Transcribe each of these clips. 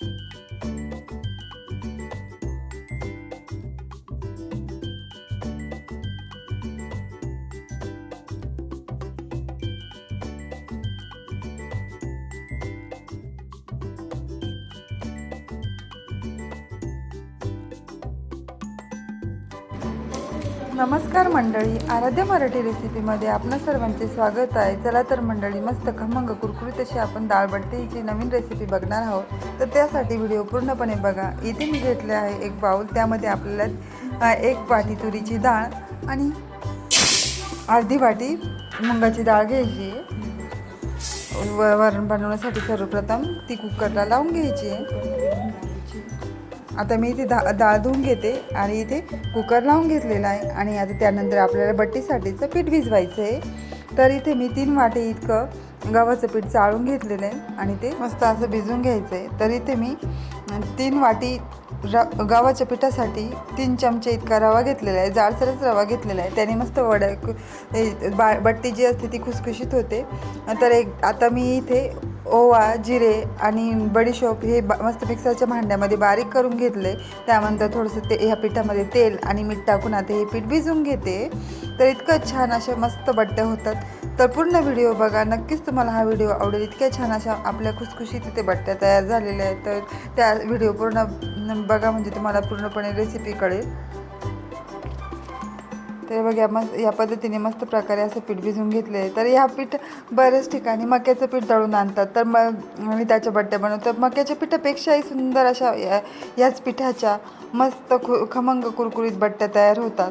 you नमस्कार मंडळी. आराध्य मराठी रेसिपीमध्ये आपणा सर्वांचे स्वागत आहे. चला तर मंडळी मस्त खमंग कुरकुरीत अशी आपण दाळ बट्टीची नवीन रेसिपी बघणार आहोत. तर त्यासाठी व्हिडिओ पूर्णपणे बघा. इथे मी घेतले आहे एक बाऊल त्यामध्ये आपल्याला एक वाटी तुरीची डाळ आणि अर्धी वाटी मुंगाची डाळ घ्यायची. व वरण बनवण्यासाठी सर्वप्रथम ती कुकरला लावून घ्यायची. आहे आता मी इथे दा डाळ धुवून घेते आणि इथे कुकर लावून घेतलेला आहे. आणि आता त्यानंतर आपल्याला बट्टीसाठीचं पीठ भिजवायचं आहे. तर इथे मी तीन वाटे इतकं गव्हाचं पीठ चाळून घेतलेलं आहे आणि ते मस्त असं भिजवून घ्यायचं आहे. तर इथे मी तीन वाटी र गावाच्या पिठासाठी तीन चमचे इतका रवा घेतलेला आहे. जाडसरच रवा घेतलेला आहे. त्याने मस्त वड्या बा बट्टी जी असते ती खुसखुशीत होते. तर एक आता मी इथे ओवा जिरे आणि बडीशोप हे बा मस्त मिक्सरच्या भांड्यामध्ये बारीक करून घेतले. त्यानंतर थोडंसं ते ह्या पिठामध्ये तेल आणि मीठ टाकून आता हे पीठ भिजवून घेते. तर इतकं छान अशा मस्त बट्ट्या होतात. तर पूर्ण व्हिडिओ बघा. नक्कीच तुम्हाला हा व्हिडिओ आवडेल. इतक्या छान अशा आपल्या खुसखुशीत तिथे बट्ट्या तयार झालेल्या आहेत. तर त्या व्हिडिओ पूर्ण बघा म्हणजे तुम्हाला पूर्णपणे रेसिपी कळेल. तर बघा मस्त या पद्धतीने मस्त प्रकारे असं पीठ भिजवून घेतले आहे तर ह्या पीठ बऱ्याच ठिकाणी मक्याचं पीठ दळून आणतात. तर मग आणि त्याच्या बट्ट्या बनवतो मक्याच्या पिठापेक्षाही सुंदर अशा या याच पिठाच्या मस्त खु खमंग कुरकुरीत बट्ट्या तयार होतात.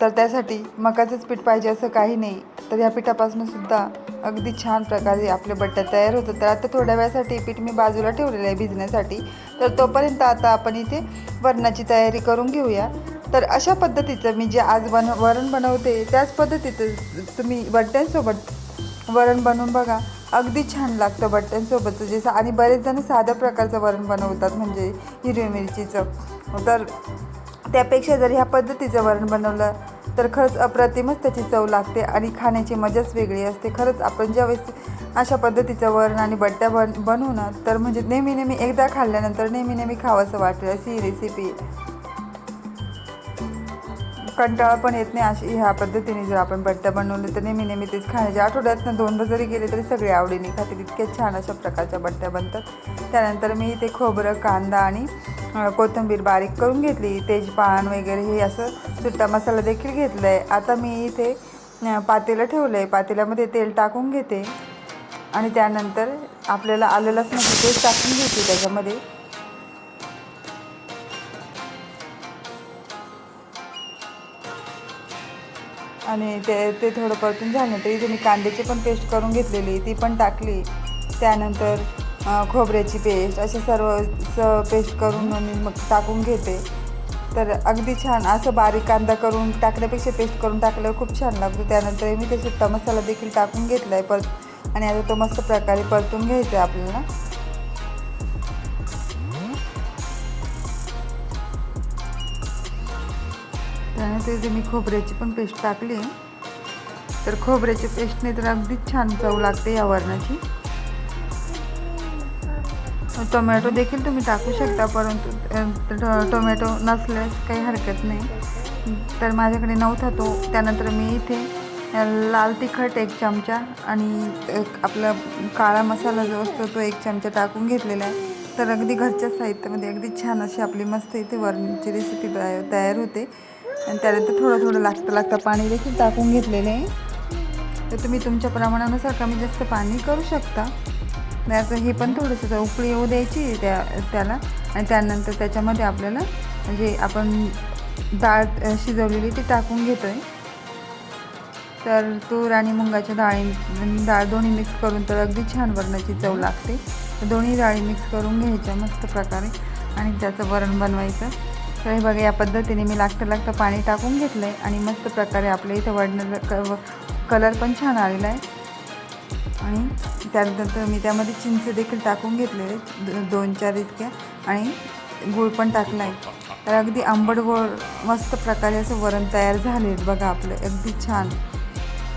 तर त्यासाठी मकाचंच पीठ पाहिजे असं काही नाही. तर ह्या पिठापासून सुद्धा अगदी छान प्रकारे आपले बट्ट्या तयार होतात तर आता थोड्या वेळासाठी पीठ मी बाजूला ठेवलेलं आहे भिजण्यासाठी. तर तोपर्यंत आता आपण इथे वरणाची तयारी करून घेऊया. तर अशा पद्धतीचं मी जे आज बन वरण बनवते त्याच पद्धतीचं तुम्ही बट्ट्यांसोबत वरण बनवून बघा. अगदी छान लागतं बट्ट्यांसोबतचं. जे सा- आणि बरेच जण साध्या प्रकारचं वरण बनवतात म्हणजे हिरवी मिरचीचं. तर त्यापेक्षा जर ह्या पद्धतीचं वरण बनवलं तर खरंच अप्रतिमच त्याची चव लागते आणि खाण्याची मजाच वेगळी असते. खरंच आपण ज्यावेळेस अशा पद्धतीचं वरण आणि बट्ट्या बन बनवू ना तर म्हणजे नेहमी नेहमी एकदा खाल्ल्यानंतर नेहमी नेहमी खावंसं वाटेल अशी ही रेसिपी आहे कंटाळा पण येत नाही अशी ह्या पद्धतीने जर आपण बट्ट्या बनवले तर नेहमी नेहमी तेच खाण्याचे आठवड्यातनं दोनदा जरी गेले तरी सगळे आवडीने खातील. इतक्या छान अशा प्रकारच्या बट्ट्या बनतात. त्यानंतर मी इथे खोबरं कांदा आणि कोथिंबीर बारीक करून घेतली. तेजपान वगैरे हे असं सुट्टा मसाला देखील घेतला आहे आता मी इथे पातेलं ठेवलं आहे पातेल्यामध्ये तेल टाकून घेते. आणि त्यानंतर आपल्याला आलं लसणाची पेस्ट टाकून घेते त्याच्यामध्ये. आणि ते ते थोडं परतून झालं. तर इथे मी कांद्याची पण पेस्ट करून घेतलेली ती पण टाकली. त्यानंतर खोबऱ्याची पेस्ट असे सर्व स पेस्ट करून मी मग टाकून घेते. तर अगदी छान असं बारीक कांदा करून टाकण्यापेक्षा पेस्ट करून टाकल्यावर खूप छान लागतो. त्यानंतर मी ते सुट्टा मसाला देखील टाकून घेतला आहे परत. आणि आता तो मस्त प्रकारे परतून घ्यायचा आहे आपल्याला. त्यानंतर इथे मी खोबऱ्याची पण पेस्ट टाकली तर खोबऱ्याच्या पेस्टने तर अगदीच छान चव लागते या वरणाची. टोमॅटो देखील तुम्ही टाकू शकता परंतु टोमॅटो नसल्यास काही हरकत नाही. तर माझ्याकडे नव्हता तो त्यानंतर मी इथे लाल तिखट एक चमचा आणि एक आपला काळा मसाला जो असतो तो एक चमचा टाकून घेतलेला आहे. तर अगदी घरच्या साहित्यामध्ये अगदी छान अशी आपली मस्त इथे वरणाची रेसिपी तयार तयार होते. आणि त्यानंतर थोडं थोडं लागतं लागतं पाणी देखील टाकून घेतलेलं. आहे तर तुम्ही तुमच्या प्रमाणानुसार कमी जास्त पाणी करू शकता. त्याचं हे पण थोडंसं उकळी येऊ द्यायची त्या त्याला आणि त्यानंतर त्याच्यामध्ये आपल्याला म्हणजे आपण डाळ शिजवलेली ती टाकून घेतो आहे तर तूर आणि मुंगाच्या डाळी डाळ दोन्ही मिक्स करून तर अगदी छान वरणाची चव लागते. दोन्ही डाळी मिक्स करून घ्यायच्या मस्त प्रकारे आणि त्याचं वरण बनवायचं. तर हे बघा या पद्धतीने मी लागतं लागतं पाणी टाकून घेतलं आहे आणि मस्त प्रकारे आपल्या इथं वाढणार कलर पण छान आलेला आहे. आणि त्यानंतर मी त्यामध्ये चिंच देखील टाकून घेतलेले दोन चार इतक्या. आणि गूळ पण टाकला आहे तर अगदी आंबट गोळ मस्त प्रकारे असं वरण तयार झाले बघा आपलं. अगदी छान.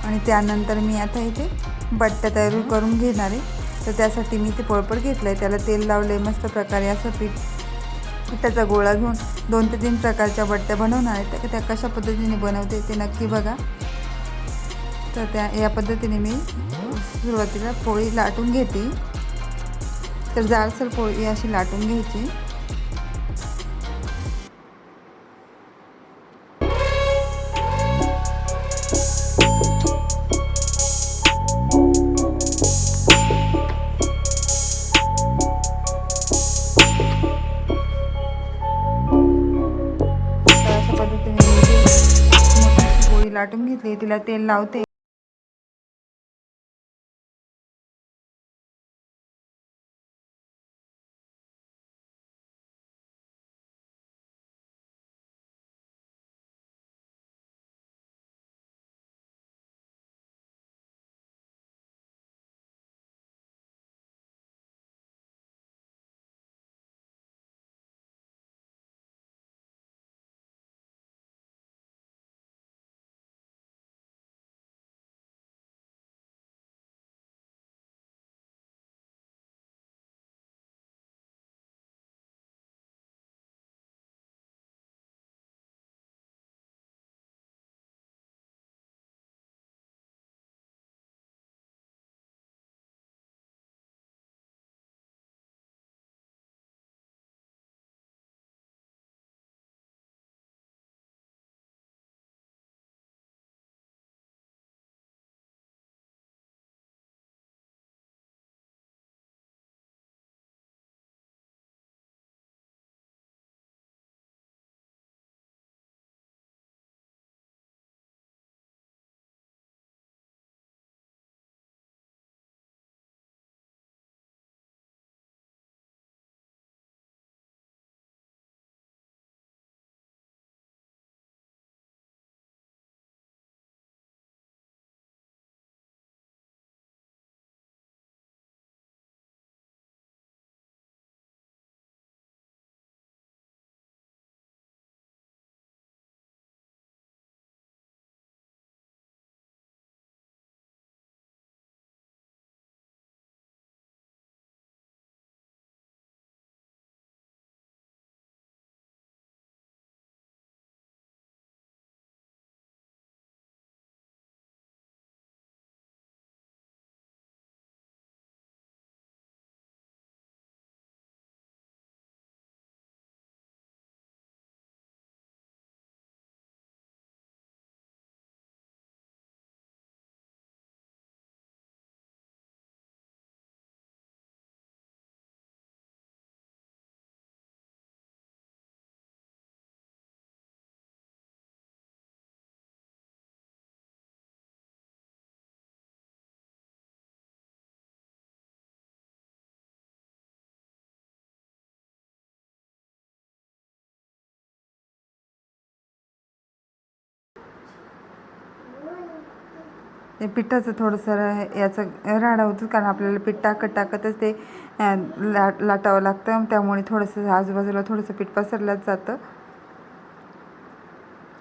आणि त्यानंतर मी आता इथे बट्ट्या तयार करून घेणार आहे. तर त्यासाठी मी ते पोळपट घेतलं आहे त्याला तेल लावलं आहे मस्त प्रकारे असं पीठ त्याचा गोळा घेऊन दोन ते तीन प्रकारच्या बट्ट्या बनवणार आहेत तर त्या कशा पद्धतीने बनवते ते नक्की बघा. तर त्या या पद्धतीने मी सुरुवातीला पोळी लाटून घेते. तर जाडसर पोळी अशी लाटून घ्यायची. लाटून घेतली तिला तेल लावते. ते पिठाचं थोडंसं याचं राडा होतं कारण आपल्याला पीठ टाकत टाकतच ते लाट लाटावं लागतं. त्यामुळे थोडंसं आजूबाजूला थोडंसं पीठ पसरलंच जातं.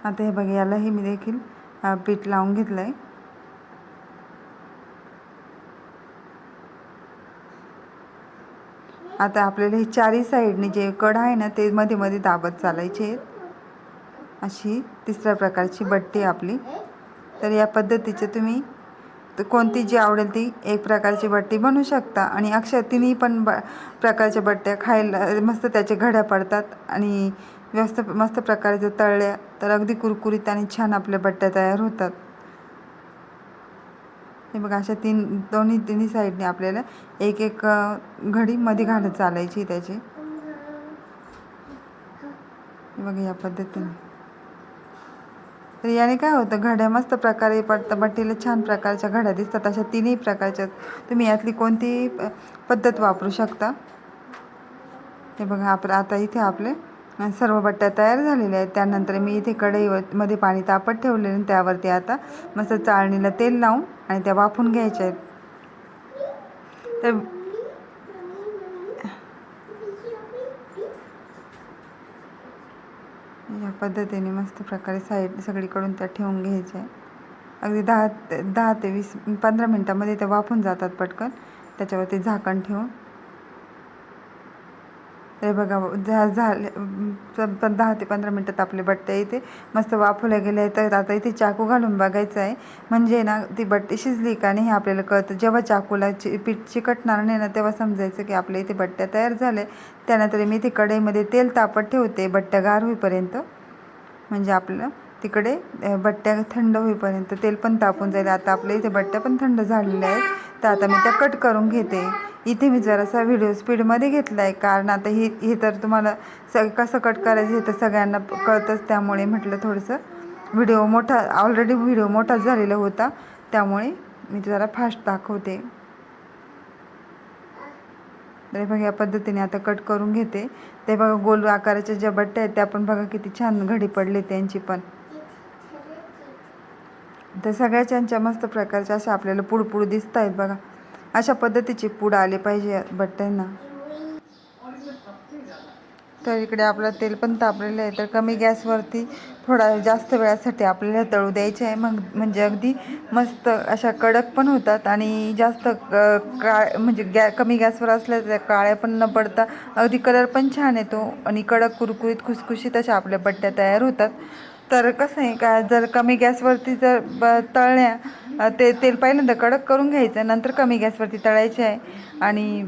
आता हे बघा यालाही मी देखील पीठ लावून घेतलं आहे आता आपल्याला हे चारही साईडने जे कड आहे ना ते मध्ये मध्ये दाबत चालायचे आहेत. अशी तिसऱ्या प्रकारची बट्टी आपली. तर या पद्धतीचे तुम्ही तर कोणती जी आवडेल ती एक प्रकारची बट्टी बनवू शकता. आणि अक्षर तिन्ही पण ब प्रकारच्या बट्ट्या खायला मस्त त्याचे घड्या पडतात आणि व्यस्त मस्त प्रकारे जर तळल्या तर अगदी कुरकुरीत आणि छान आपल्या बट्ट्या तयार होतात. हे बघा अशा तीन दोन्ही तिन्ही साईडने आपल्याला एक एक घडी मध्ये घालत चालायची त्याची. बघा या पद्धतीने. तर याने काय होतं? घड्या मस्त प्रकारे पडतं बट्टीला छान प्रकारच्या घड्या दिसतात. अशा तिन्ही प्रकारच्या. तुम्ही यातली कोणतीही प- पद्धत वापरू शकता? हे बघा आप आता इथे आपले सर्व बट्ट्या तयार झालेल्या आहेत. त्यानंतर मी इथे कढईवर मध्ये पाणी तापत ठेवलेलं आणि त्यावरती आता मस्त चाळणीला तेल लावून आणि त्या वाफून घ्यायच्या आहेत. तर ह्या पद्धतीने मस्त प्रकारे साईड सगळीकडून त्या ठेवून घ्यायच्या अगदी दहा ते दहा ते वीस पंधरा मिनटामध्ये त्या वाफून जातात पटकन. त्याच्यावरती झाकण ठेवून. हे बघा झा झाले पण दहा ते पंधरा मिनटात आपले बट्टे इथे मस्त वाफवल्या गेले तर आता इथे चाकू घालून बघायचं आहे. म्हणजे ना ती बट्टी शिजली का नाही हे आपल्याला कळतं. जेव्हा चाकूला चि पीठ चिकटणार नाही ना तेव्हा समजायचं की आपल्या इथे बट्ट्या तयार झाले त्यानंतर मी इथे कढईमध्ये तेल तापत ठेवते बट्ट्या गार होईपर्यंत. म्हणजे आपलं तिकडे बट्ट्या थंड होईपर्यंत तेल पण तापून जाईल. आता आपल्या इथे बट्ट्या पण थंड झालेल्या आहेत. तर आता मी त्या कट करून घेते. इथे मी जरासा व्हिडिओ स्पीडमध्ये घेतला आहे कारण आता हे हे तर तुम्हाला स कसं कट करायचं हे तर सगळ्यांना कळतंच. त्यामुळे म्हटलं थोडंसं व्हिडिओ मोठा ऑलरेडी व्हिडिओ मोठा झालेला होता. त्यामुळे मी जरा फास्ट दाखवते. तर हे बघा या पद्धतीने आता कट करून घेते. ते बघा गोल आकाराच्या ज्या बट्ट्या आहेत त्या पण बघा किती छान घडी पडली त्यांची पण. तर सगळ्याच्या मस्त प्रकारच्या अशा आपल्याला पुडपुड दिसत आहेत बघा. अशा पद्धतीचे पूड आले पाहिजे बट्ट्यांना. तर इकडे आपलं तेल पण तापलेलं आहे. तर कमी गॅसवरती थोडा जास्त वेळासाठी आपल्याला तळू द्यायचे आहे. मग म्हणजे अगदी मस्त अशा कडक पण होतात आणि जास्त क- काळ म्हणजे गॅ कमी गॅसवर असल्या त्या काळ्या पण न पडता अगदी कलर पण छान येतो आणि कडक कुरकुरीत खुसखुशीत अशा आपल्या बट्ट्या तयार होतात. तर कसं आहे का जर कमी गॅसवरती जर ब तळल्या ते तेल पहिल्यांदा कडक करून घ्यायचं नंतर कमी गॅसवरती तळायचे आहे. आणि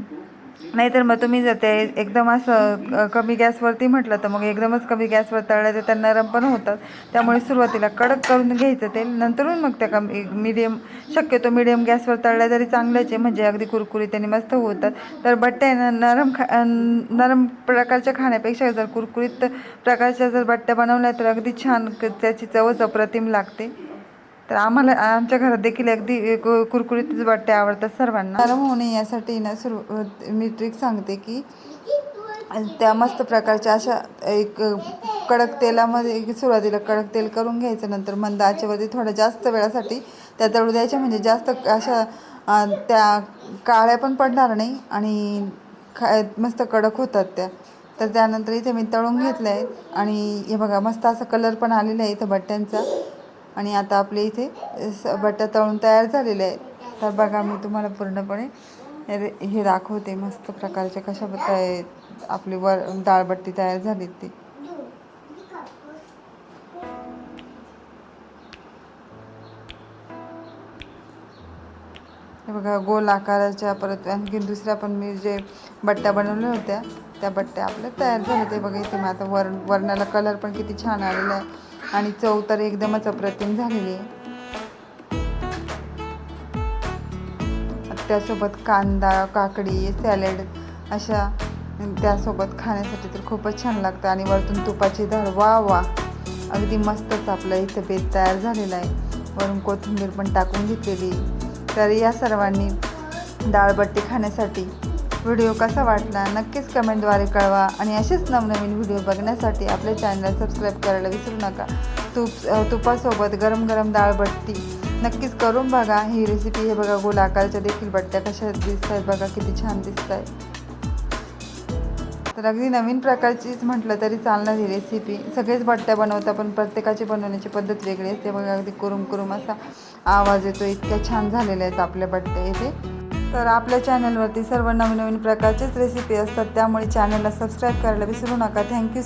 नाहीतर मग तुम्ही जर ते एकदम असं कमी गॅसवरती म्हटलं तर मग एकदमच कमी गॅसवर तळलं तर त्या नरम पण होतात त्यामुळे सुरुवातीला कडक करून घ्यायचं तेल नंतरून मग त्या कमी मिडियम शक्यतो मिडियम गॅसवर तळल्या तरी चांगलंच आहे. म्हणजे अगदी कुरकुरीत आणि मस्त होतात तर बट्ट्या आहे ना नरम खा नरम प्रकारच्या खाण्यापेक्षा जर कुरकुरीत प्रकारच्या जर बट्ट्या बनवल्या तर अगदी छान त्याची चवच अप्रतिम लागते. तर आम्हाला आमच्या घरात देखील अगदी कु- कुरकुरीतच बट्ट्या आवडतात सर्वांना. नरम होऊ नये यासाठी ना सुरू मी ट्रिक सांगते की त्या मस्त प्रकारच्या अशा एक कडक तेलामध्ये सुरुवातीला कडक तेल करून घ्यायचं नंतर मंद आचेवरती थोडं जास्त वेळासाठी त्या तळू द्यायच्या म्हणजे जास्त अशा त्या काळ्या पण पडणार नाही आणि खा मस्त कडक होतात त्या. तर त्यानंतर इथे मी तळून घेतलं आहे आणि हे बघा मस्त असा कलर पण आलेला आहे इथं बट्ट्यांचा. आणि आता आपले इथे स बट्ट्या तळून तयार झालेले आहेत. तर बघा मी तुम्हाला पूर्णपणे हे हे दाखवते मस्त प्रकारच्या कशा काय आपली वर डाळबट्टी तयार झाली ती. बघा गोल आकाराच्या परत आणखी दुसऱ्या पण मी जे बट्ट्या बनवल्या होत्या त्या बट्ट्या आपल्या तयार झाल्या. ते बघा इथे मग आता वर वरणाला कलर पण किती छान आलेला आहे. आणि चव तर एकदमच अप्रतिम झालेली आहे. त्यासोबत कांदा काकडी सॅलड अशा त्यासोबत खाण्यासाठी तर खूपच छान लागतं. आणि वरतून तुपाची धार वा वा. अगदी मस्तच आपला इथं बेत तयार झालेला आहे. वरून कोथिंबीर पण टाकून घेतलेली. तर या सर्वांनी डाळबट्टी खाण्यासाठी व्हिडिओ कसा वाटला नक्कीच कमेंटद्वारे कळवा आणि असेच नवनवीन व्हिडिओ बघण्यासाठी आपल्या चॅनलला सबस्क्राईब करायला विसरू नका. तूप तुपासोबत गरम गरम डाळबट्टी नक्कीच करून बघा. ही रेसिपी हे बघा गोल आकारच्या देखील बट्ट्या कशा दिसत आहेत बघा किती छान दिसत आहेत तर अगदी नवीन प्रकारचीच म्हटलं तरी चालणार ही रेसिपी सगळेच बट्ट्या बनवतात पण प्रत्येकाची बनवण्याची पद्धत वेगळी असते. बघा अगदी कुरुम कुरुम असा आवाज येतो. इतक्या छान झालेल्या आहेत आपल्या बट्ट्या इथे. तर आपल्या चॅनलवरती सर्व नवीन नवीन प्रकारचेच रेसिपी असतात त्यामुळे चॅनलला सबस्क्राईब करायला विसरू नका. थँक्यू